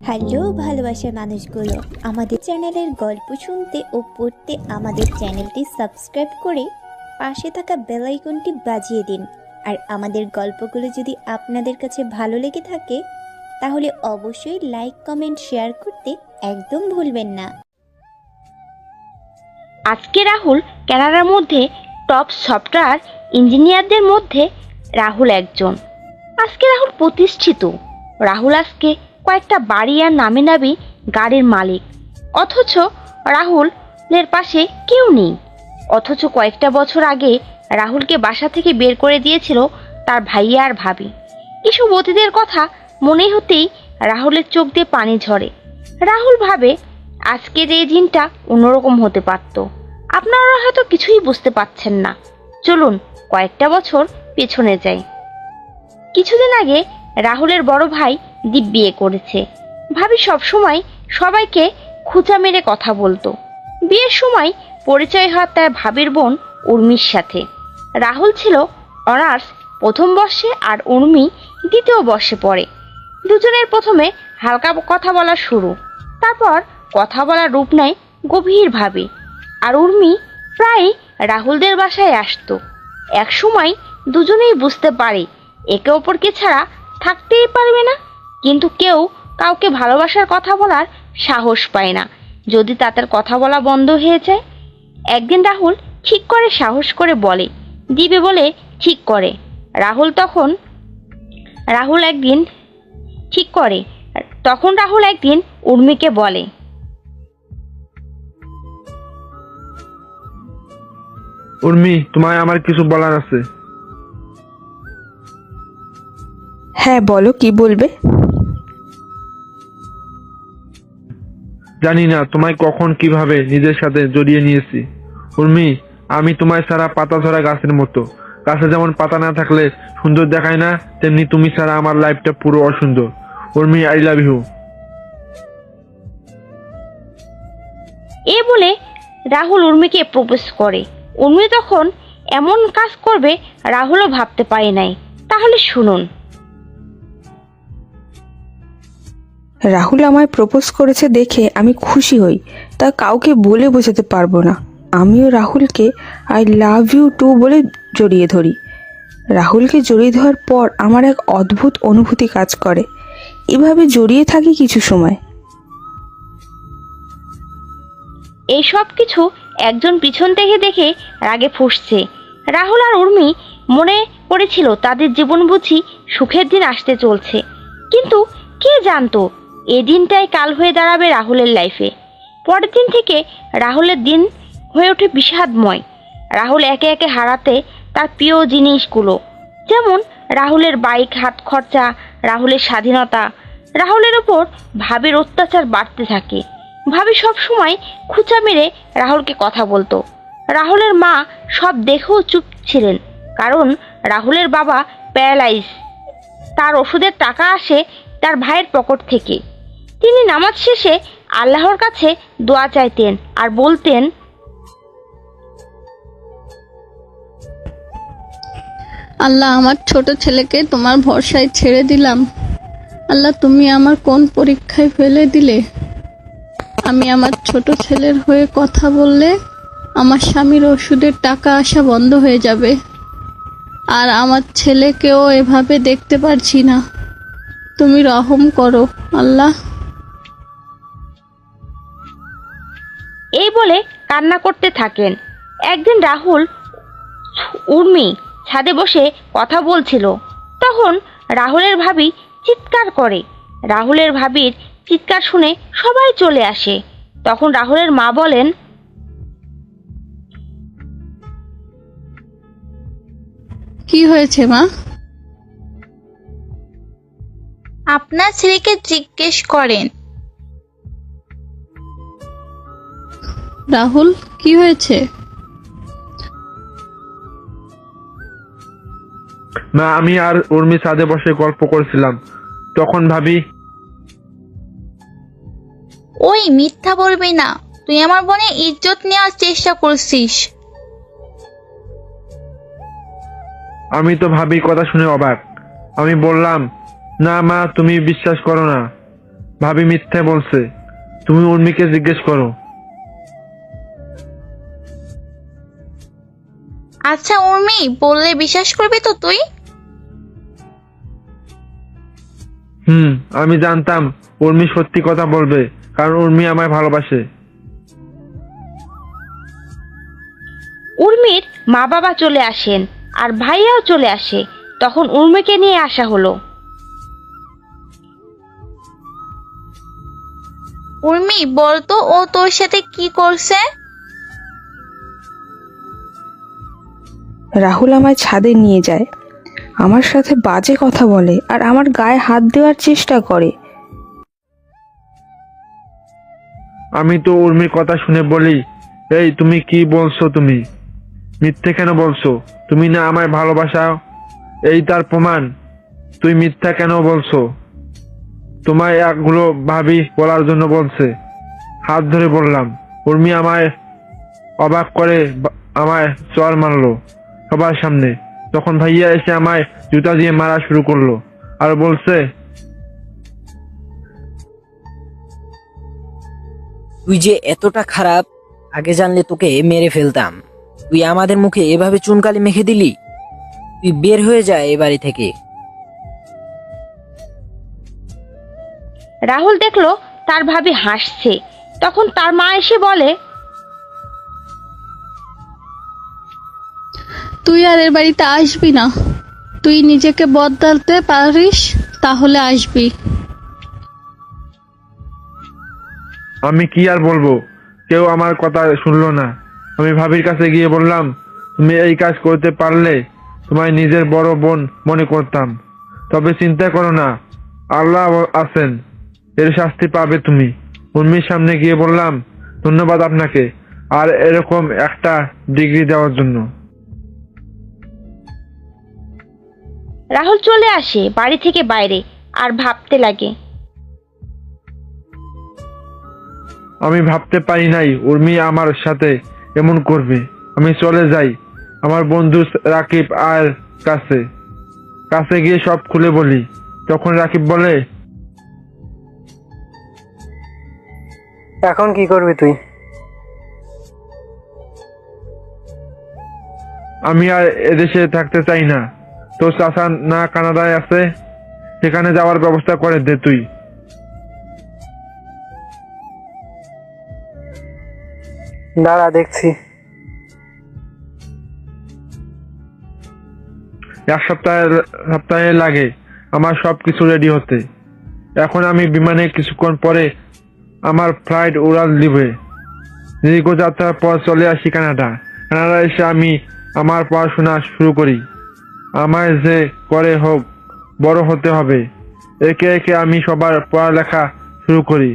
Hello, ভালোবাসার মানুষগুলো, আমাদের চ্যানেলের গল্প শুনতে ও পড়তে আমাদের চ্যানেলটি সাবস্ক্রাইব করে পাশে থাকা বেল আইকনটি বাজিয়ে দিন। আর আমাদের গল্পগুলো যদি আপনাদের কাছে ভালো লেগে থাকে, তাহলে অবশ্যই লাইক, কমেন্ট, শেয়ার করতে একদম ভুলবেন না। আজকে রাহুল কানাডার মধ্যে টপ সফটওয়্যার ইঞ্জিনিয়ারদের মধ্যে রাহুল একজন। আজকে রাহুল প্রতিষ্ঠিত। রাহুল আজকে কয়েকটা বাড়ি আর নামে নামি গাড়ির মালিক। অথচ রাহুলের পাশে কেউ নেই। অথচ কয়েকটা বছর আগে রাহুলকে বাসা থেকে বের করে দিয়েছিল তার ভাইয়া আর ভাবি। এসব অতীতের কথা মনে হতেই রাহুলের চোখ দিয়ে পানি ঝরে। রাহুল ভাবে আজকের এই দিনটা অন্যরকম হতে পারত। আপনারা হয়তো কিছুই বুঝতে পারছেন না। চলুন কয়েকটা বছর পেছনে যাই। কিছুদিন আগে রাহুলের বড় ভাই দীপ বিয়ে করেছে। ভাবি সবসময় সবাইকে খুঁচা মেরে কথা বলতো। বিয়ের সময় পরিচয় হয় তার ভাবির বোন উর্মির সাথে। রাহুল ছিল অনার্স প্রথম বর্ষে আর উর্মি দ্বিতীয় বর্ষে পড়ে। দুজনের প্রথমে হালকা কথা বলা শুরু। তারপর কথা বলার রূপ নেয় গভীরভাবে আর উর্মি প্রায় রাহুলদের বাসায় আসতো। এক সময় দুজনেই বুঝতে পারে একে অপরকে ছাড়া থাকতেই পারবে না। কিন্তু কেউ কাউকে ভালোবাসার কথা বলার সাহস পায় না। যদি তাদের কথা বলা বন্ধ হয়ে যায় একদিন রাহুল ঠিক করে সাহস করে বলে দিবে বলে ঠিক করে। রাহুল তখন রাহুল একদিন ঠিক করে তখন রাহুল একদিন উর্মিকে বলে। উর্মি তোমায় আমার কিছু বলার আছে। হ্যাঁ বলো কি বলবে? জানি না তোমায় কখন কীভাবে নিজের সাথে জড়িয়ে নিয়েছি। উর্মি, আমি তোমায় ছাড়া পাতা ধরা গাছের মতো। গাছে যেমন পাতা না থাকলে সুন্দর দেখায় না, তেমনি তুমি ছাড়া আমার লাইফটা পুরো অসুন্দর। উর্মি আই লাভ ইউ এ বলে রাহুল উর্মিকে প্রপোজ করে। উর্মি তখন এমন কাজ করবে রাহুলও ভাবতে পারে নাই। তাহলে শুনুন। রাহুল আমায় প্রপোজ করেছে দেখে আমি খুশি হই। তা কাউকে বলে বোঝাতে পারব না। আমিও রাহুলকে আই লাভ ইউ টু বলে জড়িয়ে ধরি। রাহুলকে জড়িয়ে ধরার পর আমার এক অদ্ভুত অনুভূতি কাজ করে। এভাবে জড়িয়ে থাকি কিছু সময়। এই সব কিছু একজন পিছন থেকে দেখে রাগে ফুসছে। রাহুল আর উর্মি মনে করেছিল তাদের জীবন বুঝি সুখের দিন আসতে চলছে। কিন্তু কে জানতো এ দিনটাই কাল হয়ে দাঁড়াবে রাহুলের লাইফে পরের দিন থেকে রাহুলের দিন হয়ে ওঠে বিষাদময়। রাহুল একে একে হারাতে তার প্রিয় জিনিসগুলো, যেমন রাহুলের বাইক হাত খরচা, রাহুলের স্বাধীনতা। রাহুলের ওপর ভাবির অত্যাচার বাড়তে থাকে। ভাবি সব সময় খুচা মেরে রাহুলকে কথা বলতো। রাহুলের মা সব দেখেও চুপ ছিলেন, কারণ রাহুলের বাবা প্যারালাইজ তার ওষুধের টাকা আসে তার ভাইয়ের পকেট থেকে। তিনি নামাজ শেষে আল্লাহর কাছে দোয়া চাইতেন আর বলতেন, আল্লাহ, আমার ছোট ছেলেকে তোমার ভরসায় ছেড়ে দিলাম। আল্লাহ, তুমি আমার কোন পরীক্ষায় ফেলে দিলে? আমি আমার ছোট ছেলের হয়ে কথা বললে আমার স্বামীর ওষুধের টাকা আসা বন্ধ হয়ে যাবে। আর আমার ছেলেকেও এভাবে দেখতে পারছি না। তুমি রহম করো, আল্লাহ। এই বলে কান্না করতে থাকেন। একদিন রাহুল উর্মি ছাদে বসে কথা বলছিল। তখন রাহুলের ভাবি চিৎকার করে। রাহুলের ভাবির চিৎকার শুনে সবাই চলে আসে। তখন রাহুলের মা বলেন কি হয়েছে মা? আপনার ছেলেকে জিজ্ঞেস করেন। রাহুল কি হয়েছে? না আমি আর উর্মি ছাদে বসে গল্প করছিলাম। তখন ভাবি ওই মিথ্যা বলবি না তুই আমার বোনের ইজ্জত নেওয়ার চেষ্টা করছিস। আমি তো ভাবি কথা শুনে অবাক। আমি বললাম না মা তুমি বিশ্বাস করো না। ভাবি মিথ্যে বলছে তুমি উর্মিকে জিজ্ঞেস করো। আচ্ছা উর্মি বললে বিশ্বাস করবি তো তুই? হুম আমি জানতাম উর্মি সত্যি কথা বলবে কারণ উর্মি আমায় ভালোবাসে। উর্মির মা বাবা চলে আসেন আর ভাইয়াও চলে আসে তখন উর্মিকে নিয়ে আসা হলো। উর্মি বলতো ও তোর সাথে কি করছে? রাহুল আমায় ছাদে নিয়ে যায়। আমার সাথে বাজে কথা বলে আর আমার গায়ে হাত দেওয়ার চেষ্টা করে। আমি তো উর্মির কথা শুনে বলি, এই, তুমি কি বলছো তুমি? মিথ্যে কেন বলছো? তুমি না আমায় ভালোবাসাও? এই তার প্রমাণ। তুই মিথ্যা কেন বলছো? তোমায় একগুলো ভাবি বলার জন্য বলছে। হাত ধরে বললাম, উর্মি আমায় অবাক করে আমায় চর মারলো। সবার সামনে। তখন ভাইয়া এসে আমায় জুতা দিয়ে মারা শুরু করল আর বলছে তুই যে এতটা খারাপ আগে জানলে তোকে মেরে ফেলতাম। তুই আমাদের মুখে এভাবে চুনকালি মেখে দিলি? তুই বের হয়ে যা এ বাড়ি থেকে। রাহুল দেখল তার ভাবি হাসছে। তখন তার মা এসে বলে তুই আর এর বাড়িতে আসবি না। তুই নিজেকে বদলাতে পারিস, তাহলে আসবি। আমি কি আর বলব? কেউ আমার কথা শুনলো না। আমি ভাবির কাছে গিয়ে বললাম, তুমি এই কাজ করতে পারলে তোমায় নিজের বড় বোন মনে করতাম। তবে চিন্তা করো না, আল্লাহ আছেন, এর শাস্তি পাবে তুমি। উর্মির সামনে গিয়ে বললাম, ধন্যবাদ আপনাকে, আর এরকম একটা ডিগ্রি দেওয়ার জন্য। রাহুল চলে আসে বাড়ি থেকে বাইরে আর ভাবতে লাগে। আমি ভাবতে পারি নাই উর্মি আমার সাথে এমন করবে। আমি চলে যাই আমার বন্ধু রাকিব আর কাছে। কাছে গিয়ে সব খুলে বলি। তখন রাকিব বলে এখন কি করবি তুই? আমি আর এদেশে থাকতে চাই না। তোর চাচা না কানাডায় আছে সেখানে যাওয়ার ব্যবস্থা করে দে তুই। দাঁড়া দেখছি। এক সপ্তাহে সপ্তাহে লাগে আমার সব কিছু রেডি হতে। এখন আমি বিমানে কিছুক্ষণ পরে আমার ফ্লাইট উড়াল দিবে। দীর্ঘ যাত্রার পর চলে আসি কানাডা। কানাডা এসে আমি আমার পড়াশোনা শুরু করি। আমায় যে করে হোক বড় হতে হবে। একে একে আমি সবার পড়ালেখা শুরু করি।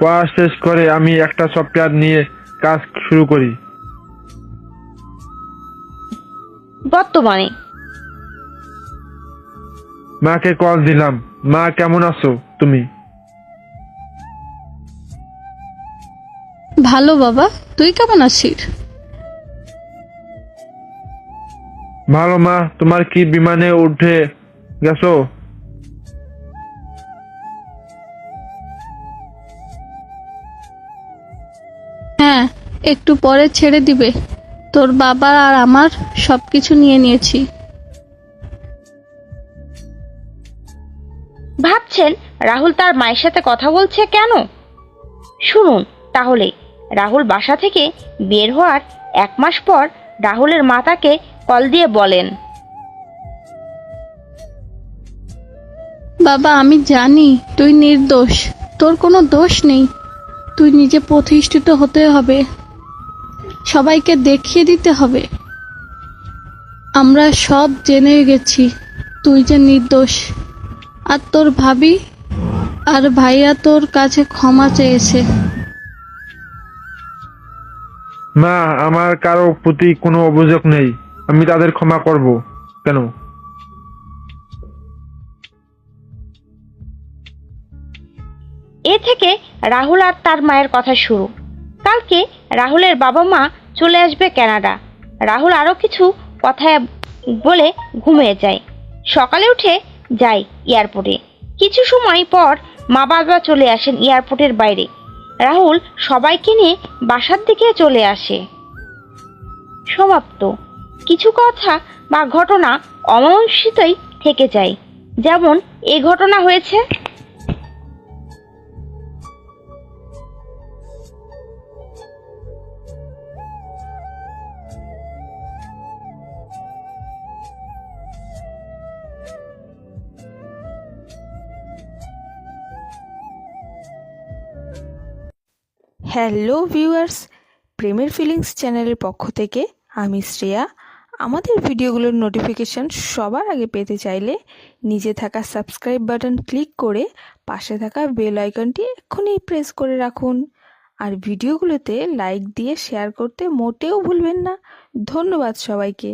পড়া শেষ করে আমি একটা সফটওয়্যার নিয়ে কাজ শুরু করি। বর্তমানে? মাকে কল দিলাম। মা কেমন আছো তুমি? ভালো বাবা তুই কেমন আছিস? ভালো মা তোমার কি বিমানে উঠে গেছো? হ্যাঁ একটু পরে ছেড়ে দিবে। তোর বাবা আর আমার সবকিছু নিয়ে নিয়েছি। ভাবছেন রাহুল তার মায়ের সাথে কথা বলছে কেন? শুনুন তাহলে রাহুল বাসা থেকে বের হওয়ার এক মাস পর রাহুলের মা তাকে কল দিয়ে বলেন। বাবা আমি জানি তুই নির্দোষ। তোর কোনো দোষ নেই। তুই নিজে প্রতিষ্ঠিত হতে হবে। সবাইকে দেখিয়ে দিতে হবে। আমরা সব জেনে গেছি তুই যে নির্দোষ। আর তোর ভাবি আর ভাইয়া তোর কাছে ক্ষমা চেয়েছে। মা আমার কারও প্রতি কোনো অভিযোগ নেই। আমি তাদের ক্ষমা করব। কেন? এ থেকে রাহুল আর তার মায়ের কথা শুরু। কালকে রাহুলের বাবা মা চলে আসবে কানাডা। রাহুল আরও কিছু কথা বলে ঘুমিয়ে যায়। সকালে উঠে যায় এয়ারপোর্টে। কিছু সময় পর মা বাবা চলে আসেন এয়ারপোর্টের বাইরে। রাহুল সবাইকে নিয়ে বাসার দিকে চলে আসে। সমাপ্ত। কিছু কথা বা ঘটনা অমীমাংসিতই থেকে যায়। যেমন, এ ঘটনা হয়েছে। হ্যালো ভিউয়ার্স প্রেমের ফিলিংস চ্যানেলের পক্ষ থেকে আমি শ্রেয়া। আমাদের ভিডিওগুলোর নোটিফিকেশান সবার আগে পেতে চাইলে নিজে থাকা সাবস্ক্রাইব বাটন ক্লিক করে পাশে থাকা বেল আইকনটি এক্ষুনি প্রেস করে রাখুন। আর ভিডিওগুলোতে লাইক দিয়ে শেয়ার করতে মোটেও ভুলবেন না। ধন্যবাদ সবাইকে।